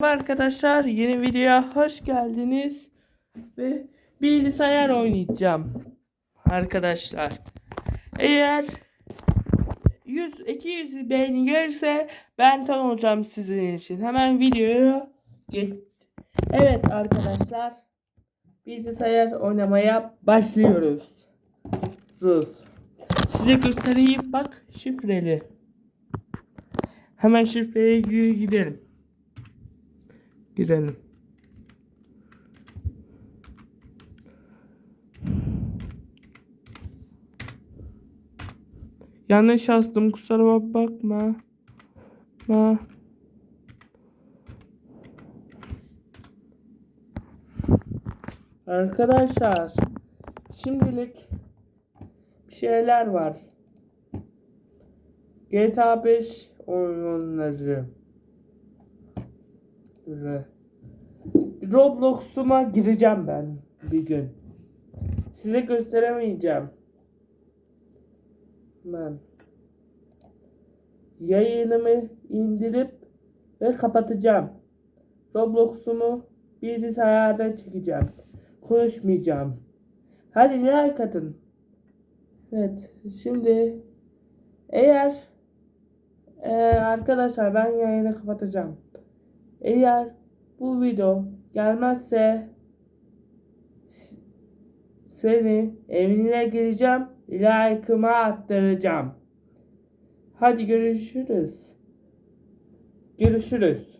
Merhaba arkadaşlar yeni videoya hoş geldiniz ve bilgisayar oynayacağım arkadaşlar. Eğer 100 200 beğeni gelirse ben tan olacağım sizin için. Hemen videoya geç. Evet arkadaşlar bilgisayar oynamaya başlıyoruz. Rus size göstereyim bak şifreli. Hemen şifreye gi- gidelim Girelim. Yanlış yazdım kusura bakma. Ma. Arkadaşlar şimdilik bir şeyler var. GTA 5 oyunları. Roblox'uma gireceğim ben bir gün. Size gösteremeyeceğim. Ben yayınımı indirip ve kapatacağım. Roblox'umu bilgisayarda çekeceğim. Konuşmayacağım. Hadi like atın. Evet şimdi eğer eee, arkadaşlar ben yayını kapatacağım. Eğer bu video gelmezse seni evine gireceğim, like'ımı attıracağım. Hadi görüşürüz. Görüşürüz.